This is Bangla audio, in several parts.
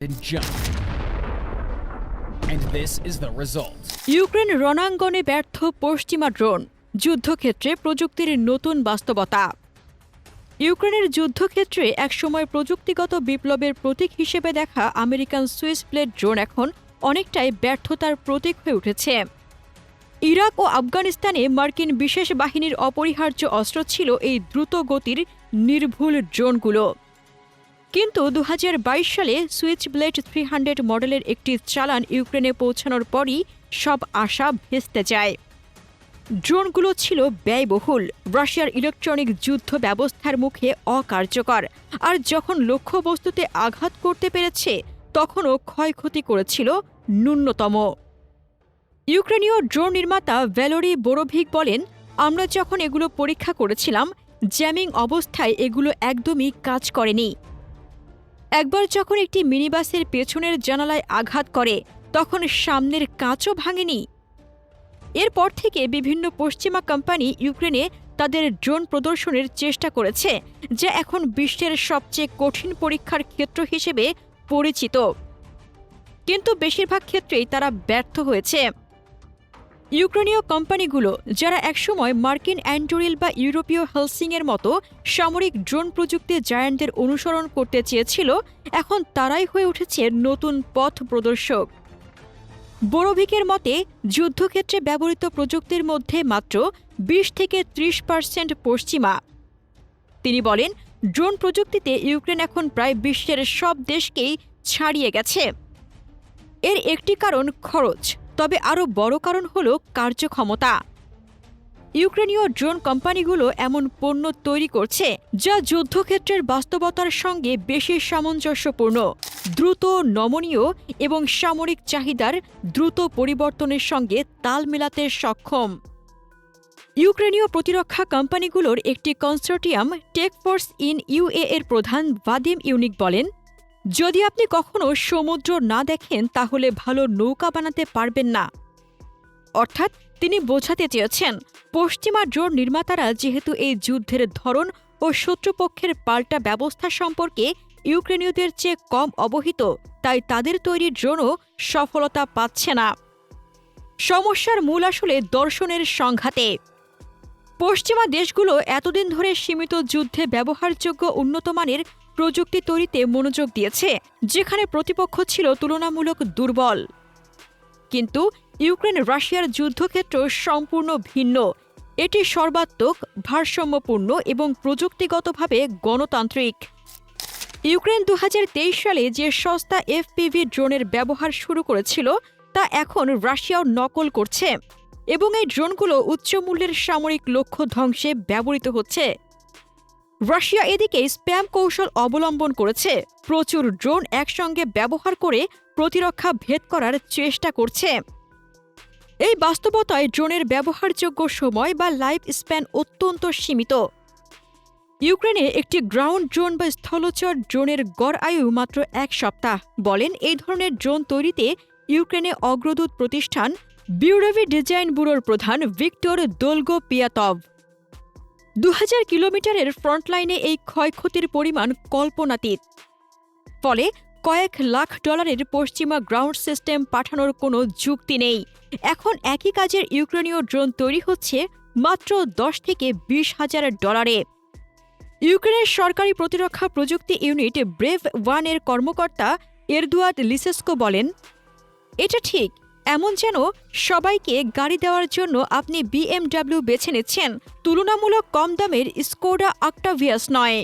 and jump. And this is the result. Ukraine রণাঙ্গনে ব্যর্থ পশ্চিমা ড্রোন যুদ্ধক্ষেত্রে প্রযুক্তির নতুন বাস্তবতা ইউক্রেনের যুদ্ধক্ষেত্রে একসময় প্রযুক্তিগত বিপ্লবের প্রতীক হিসেবে দেখা আমেরিকান সুইস প্লেট ড্রোন এখন অনেকটাই ব্যর্থতার প্রতীক হয়ে উঠেছে ইরাক ও আফগানিস্তানে মার্কিন বিশেষ বাহিনীর অপরিহার্য অস্ত্র ছিল এই দ্রুত গতির নির্ভুল ড্রোনগুলো কিন্তু দু হাজার বাইশ সালে সুইচ ব্লেড থ্রি হান্ড্রেড মডেলের একটি চালান ইউক্রেনে পৌঁছানোর পরই সব আশা ভেস্তে যায়। ড্রোনগুলো ছিল ব্যয়বহুল। রাশিয়ার ইলেকট্রনিক যুদ্ধ ব্যবস্থার মুখে অকার্যকর। আর যখন লক্ষ্যবস্তুতে আঘাত করতে পেরেছে, তখনও ক্ষয়ক্ষতি করেছিল ন্যূনতম। ইউক্রেনীয় ড্রোন নির্মাতা ভ্যালোরি বোরোভিক বলেন, আমরা যখন এগুলো পরীক্ষা করেছিলাম, জ্যামিং অবস্থায় এগুলো একদমই কাজ করেনি। একবার যখন একটি মিনিবাসের পেছনের জানালায় আঘাত করে, তখন সামনের কাঁচও ভাঙেনি। এরপর থেকে বিভিন্ন পশ্চিমা কোম্পানি ইউক্রেনে তাদের ড্রোন প্রদর্শনের চেষ্টা করেছে, যা এখন বিশ্বের সবচেয়ে কঠিন পরীক্ষার ক্ষেত্র হিসেবে পরিচিত। কিন্তু বেশিরভাগ ক্ষেত্রেই তারা ব্যর্থ হয়েছে। ইউক্রেনীয় কোম্পানিগুলো, যারা একসময় মার্কিন অ্যান্টোরিল বা ইউরোপীয় হেলসিংয়ের মতো সামরিক ড্রোন প্রযুক্তি জায়ান্টদের অনুসরণ করতে চেয়েছিল, এখন তারাই হয়ে উঠেছে নতুন পথ প্রদর্শক। বোরোভিকের মতে, যুদ্ধক্ষেত্রে ব্যবহৃত প্রযুক্তির মধ্যে মাত্র বিশ থেকে ত্রিশ পার্সেন্ট পশ্চিমা। তিনি বলেন, ড্রোন প্রযুক্তিতে ইউক্রেন এখন প্রায় বিশ্বের সব দেশকেই ছাড়িয়ে গেছে। এর একটি কারণ খরচ। তবে আরও বড় কারণ হল কার্যক্ষমতা। ইউক্রেনীয় ড্রোন কোম্পানিগুলো এমন পণ্য তৈরি করছে যা যুদ্ধক্ষেত্রের বাস্তবতার সঙ্গে বেশি সামঞ্জস্যপূর্ণ। দ্রুত নমনীয় এবং সামরিক চাহিদার দ্রুত পরিবর্তনের সঙ্গে তাল মেলাতে সক্ষম। ইউক্রেনীয় প্রতিরক্ষা কোম্পানিগুলোর একটি কনসোর্টিয়াম টেকফোর্স ইন ইউএ এর প্রধান ভাদিম ইউনিক বলেন যদি আপনি কখনো সমুদ্র না দেখেন, তাহলে ভালো নৌকা বানাতে পারবেন না। অর্থাৎ তিনি বোঝাতে চেয়েছেন, পশ্চিমা ড্রোন নির্মাতারা যেহেতু এই যুদ্ধের ধরন ও শত্রুপক্ষের পাল্টা ব্যবস্থা সম্পর্কে ইউক্রেনীয়দের চেয়ে কম অবহিত, তাই তাদের তৈরি ড্রোনও সফলতা পাচ্ছে না। সমস্যার মূল আসলে দর্শনের সংঘাতে। পশ্চিমা দেশগুলো এতদিন ধরে সীমিত যুদ্ধে ব্যবহারযোগ্য উন্নতমানের প্রযুক্তি তৈরিতে মনোযোগ দিয়েছে, যেখানে প্রতিপক্ষ ছিল তুলনামূলক দুর্বল। কিন্তু ইউক্রেন রাশিয়ার যুদ্ধক্ষেত্র সম্পূর্ণ ভিন্ন। এটি সর্বাত্মক, ভারসাম্যপূর্ণ এবং প্রযুক্তিগতভাবে গণতান্ত্রিক। ইউক্রেন দু হাজার তেইশ সালে যে সস্তা এফপিভি ড্রোনের ব্যবহার শুরু করেছিল, তা এখন রাশিয়াও নকল করছে এবং এই ড্রোনগুলো উচ্চ মূল্যের সামরিক লক্ষ্য ধ্বংসে ব্যবহৃত হচ্ছে। রাশিয়া এদিকে স্প্যাম কৌশল অবলম্বন করেছে। প্রচুর ড্রোন একসঙ্গে ব্যবহার করে প্রতিরক্ষা ভেদ করার চেষ্টা করছে। এই বাস্তবতায় ড্রোনের ব্যবহারযোগ্য সময় বা লাইফ স্প্যান অত্যন্ত সীমিত। ইউক্রেনে একটি গ্রাউন্ড ড্রোন বা স্থলচর ড্রোনের গড় আয়ু মাত্র এক সপ্তাহ। বলেন, এই ধরনের ড্রোন তৈরিতে ইউক্রেনে অগ্রদূত প্রতিষ্ঠান বিউরোভি ডিজাইন ব্যুরোর প্রধান ভিক্টর দোলগো পিয়াতভ দু হাজার কিলোমিটারের ফ্রন্টলাইনে এই ক্ষয়ক্ষতির পরিমাণ কল্পনাতীত। ফলে কয়েক লাখ ডলারের পশ্চিমা গ্রাউন্ড সিস্টেম পাঠানোর কোনো যুক্তি নেই। এখন একই কাজের ইউক্রেনীয় ড্রোন তৈরি হচ্ছে মাত্র দশ থেকে বিশ হাজার ডলারে। ইউক্রেনের সরকারি প্রতিরক্ষা প্রযুক্তি ইউনিট ব্রেভ ওয়ানের কর্মকর্তা এরদুয়াদ লিসেস্কো বলেন, এটা ঠিক এমন যেন সবাইকে গাড়ি দেওয়ার জন্য আপনি বিএমডাব্লিউ বেছে নিচ্ছেন। তুলনামূলক কম দামের স্কোডা আক্টাভিয়াস নয়।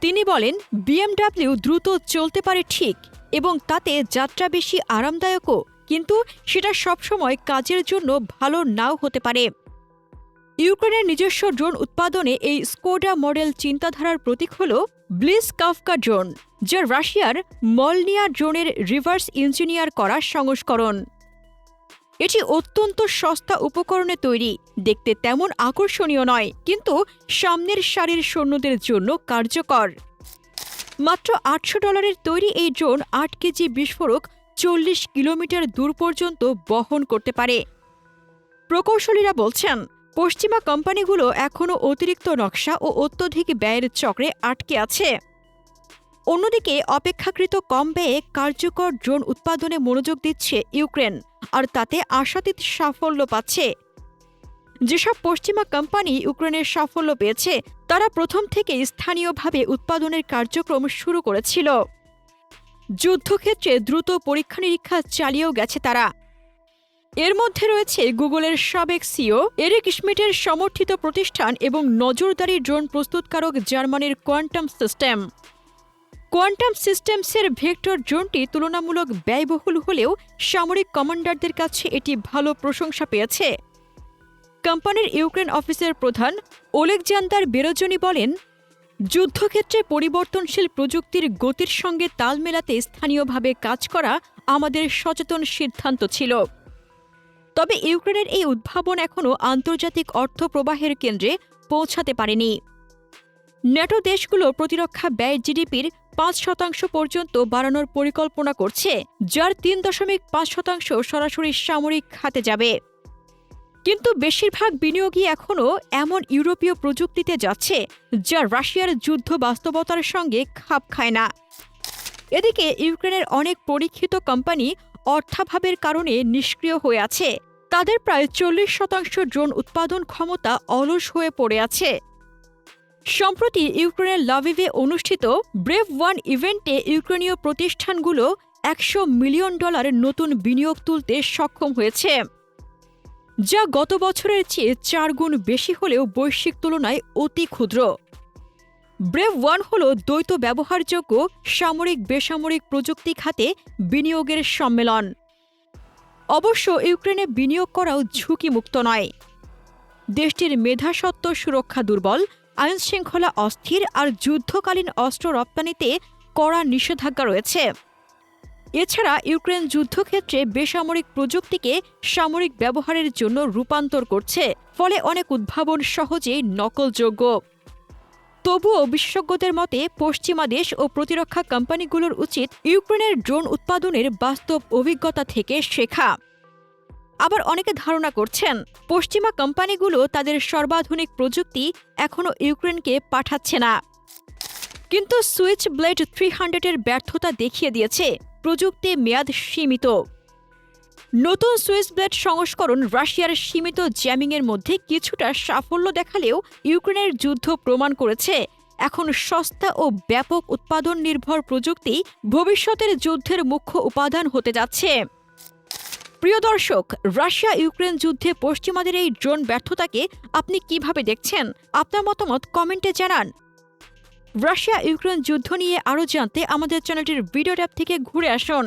তিনি বলেন বিএমডাব্লিউ দ্রুত চলতে পারে ঠিক এবং তাতে যাত্রা বেশি আরামদায়কও, কিন্তু সেটা সবসময় কাজের জন্য ভালো নাও হতে পারে। ইউক্রেনের নিজস্ব ড্রোন উৎপাদনে এই স্কোডা মডেল চিন্তাধারার প্রতীক হল ব্লিস কাফকা ড্রোন, যা রাশিয়ার মলনিয়া ড্রোনের রিভার্স ইঞ্জিনিয়ার করা সংস্করণ। এটি অত্যন্ত সস্তা উপকরণে তৈরি, দেখতে তেমন আকর্ষণীয় নয়, কিন্তু সামনের সারির সৈন্যদের জন্য কার্যকর। মাত্র আটশো ডলারের তৈরি এই ড্রোন আট কেজি বিস্ফোরক চল্লিশ কিলোমিটার দূর পর্যন্ত বহন করতে পারে। প্রকৌশলীরা বলছেন পশ্চিমা কোম্পানিগুলো এখনও অতিরিক্ত নকশা ও অত্যধিক ব্যয়ের চক্রে আটকে আছে। অন্যদিকে, অপেক্ষাকৃত কম ব্যয়ে কার্যকর ড্রোন উৎপাদনে মনোযোগ দিচ্ছে ইউক্রেন, আর তাতে আশাতীত সাফল্য পাচ্ছে। যেসব পশ্চিমা কোম্পানি ইউক্রেনের সাফল্য পেয়েছে, তারা প্রথম থেকে স্থানীয়ভাবে উৎপাদনের কার্যক্রম শুরু করেছিল। যুদ্ধক্ষেত্রে দ্রুত পরীক্ষা নিরীক্ষা চালিয়েও গেছে তারা। এর মধ্যে রয়েছে গুগলের সাবেক সিও এরিক স্মিটের সমর্থিত প্রতিষ্ঠান এবং নজরদারি ড্রোন প্রস্তুতকারক জার্মানির কোয়ান্টাম সিস্টেম। কোয়ান্টাম সিস্টেমসের ভেক্টর ড্রোনটি তুলনামূলক ব্যয়বহুল হলেও সামরিক কমান্ডারদের কাছে এটি ভালো প্রশংসা পেয়েছে। কোম্পানির ইউক্রেন অফিসের প্রধান ওলেকজান্দার বেরোজনি বলেন, যুদ্ধক্ষেত্রে পরিবর্তনশীল প্রযুক্তির গতির সঙ্গে তাল মেলাতে স্থানীয়ভাবে কাজ করা আমাদের সচেতন সিদ্ধান্ত ছিল। তবে ইউক্রেনের এই উদ্ভাবন এখনও আন্তর্জাতিক অর্থ প্রবাহের কেন্দ্রে পৌঁছাতে পারেনি। ন্যাটো দেশগুলো প্রতিরক্ষা ব্যয় জিডিপির পাঁচ শতাংশ পর্যন্ত বাড়ানোর পরিকল্পনা করছে, যার তিন দশমিক পাঁচ শতাংশ সরাসরি সামরিক খাতে যাবে। কিন্তু বেশিরভাগ বিনিয়োগই এখনও এমন ইউরোপীয় প্রযুক্তিতে যাচ্ছে, যা রাশিয়ার যুদ্ধ বাস্তবতার সঙ্গে খাপ খায় না। এদিকে ইউক্রেনের অনেক পরীক্ষিত কোম্পানি অর্থাভাবের কারণে নিষ্ক্রিয় হয়ে আছে তাদের প্রায় চল্লিশ শতাংশ ড্রোন উৎপাদন ক্ষমতা অলস হয়ে পড়ে আছে। সম্প্রতি ইউক্রেনের লাভিভে অনুষ্ঠিত ব্রেভ ওয়ান ইভেন্টে ইউক্রেনীয় প্রতিষ্ঠানগুলো একশো মিলিয়ন ডলার নতুন বিনিয়োগ তুলতে সক্ষম হয়েছে, যা গত বছরের চেয়ে চার গুণ বেশি হলেও বৈশ্বিক তুলনায় অতি ক্ষুদ্র। ব্রেভ ওয়ান হল দ্বৈত ব্যবহারযোগ্য সামরিক বেসামরিক প্রযুক্তি খাতে বিনিয়োগের সম্মেলন। অবশ্য ইউক্রেনে বিনিয়োগ করাও ঝুঁকিমুক্ত নয়। দেশটির মেধাসত্ত্ব সুরক্ষা দুর্বল, আইনশৃঙ্খলা অস্থির আর যুদ্ধকালীন অস্ত্র রপ্তানিতে কড়া নিষেধাজ্ঞা রয়েছে। এছাড়া ইউক্রেন যুদ্ধক্ষেত্রে বেসামরিক প্রযুক্তিকে সামরিক ব্যবহারের জন্য রূপান্তর করছে, ফলে অনেক উদ্ভাবন সহজেই নকলযোগ্য। তবুও বিশেষজ্ঞদের মতে, পশ্চিমা দেশ ও প্রতিরক্ষা কোম্পানিগুলোর উচিত ইউক্রেনের ড্রোন উৎপাদনের বাস্তব অভিজ্ঞতা থেকে শেখা। আবার অনেকে ধারণা করছেন, পশ্চিমা কোম্পানিগুলো তাদের সর্বাধুনিক প্রযুক্তি এখনও ইউক্রেনকে পাঠাচ্ছে না। কিন্তু সুইচ ব্লেড থ্রি হান্ড্রেডের ব্যর্থতা দেখিয়ে দিয়েছে, প্রযুক্তি মেয়াদ সীমিত। নতুন সুইচ ব্লেড সংস্করণ রাশিয়ার সীমিত জ্যামিংয়ের মধ্যে কিছুটা সাফল্য দেখালেও ইউক্রেনের যুদ্ধ প্রমাণ করেছে। এখন সস্তা ও ব্যাপক উৎপাদন নির্ভর প্রযুক্তি ভবিষ্যতের যুদ্ধের মুখ্য উপাদান হতে যাচ্ছে। প্রিয় দর্শক রাশিয়া ইউক্রেন যুদ্ধে পশ্চিমাদের এই ড্রোন ব্যর্থতাকে আপনি কীভাবে দেখছেন? আপনার মতামত কমেন্টে জানান। রাশিয়া ইউক্রেন যুদ্ধ নিয়ে আরও জানতে আমাদের চ্যানেলটির ভিডিও ট্যাব থেকে ঘুরে আসুন।